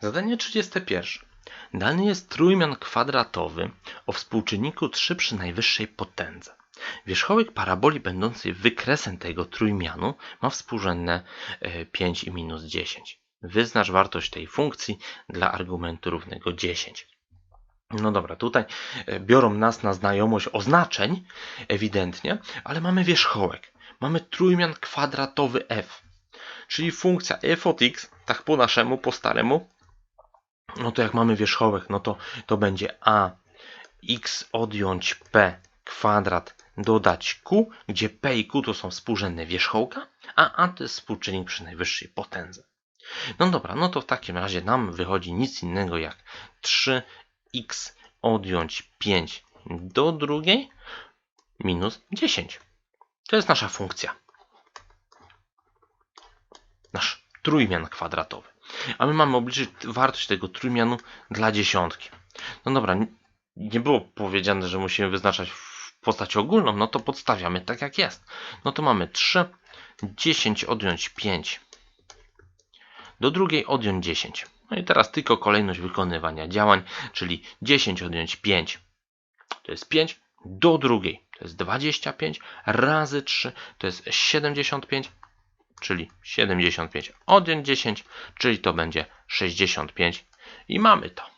Zadanie 31. Dany jest trójmian kwadratowy o współczynniku 3 przy najwyższej potędze. Wierzchołek paraboli będącej wykresem tego trójmianu ma współrzędne e, 5 i minus 10. Wyznacz wartość tej funkcji dla argumentu równego 10. No dobra, tutaj e, biorą nas na znajomość oznaczeń, ewidentnie, ale mamy wierzchołek. Mamy trójmian kwadratowy f, czyli funkcja f od x, tak po naszemu, po staremu, no to jak mamy wierzchołek, no to to będzie a x odjąć p kwadrat dodać q, gdzie p i q to są współrzędne wierzchołka, a a to jest współczynnik przy najwyższej potędze. No dobra, no to w takim razie nam wychodzi nic innego jak 3x odjąć 5 do drugiej minus 10. To jest nasza funkcja. Nasz trójmian kwadratowy. A my mamy obliczyć wartość tego trójmianu dla dziesiątki. No dobra, nie było powiedziane, że musimy wyznaczać w postaci ogólną, no to podstawiamy tak jak jest. No to mamy 3, 10 odjąć 5, do drugiej odjąć 10. No i teraz tylko kolejność wykonywania działań, czyli 10 odjąć 5 to jest 5, do drugiej to jest 25, razy 3 to jest 75, czyli 75 odjąć 10, czyli to będzie 65 i mamy to.